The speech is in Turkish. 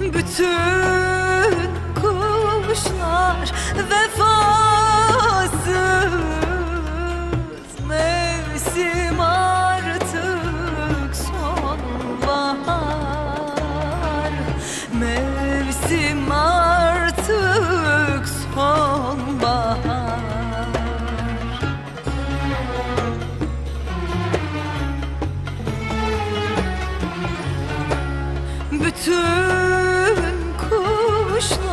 Bütün kuşlar vefasız. Mevsim artık sonbahar. Mevsim artık sonbahar. Bütün kuşlar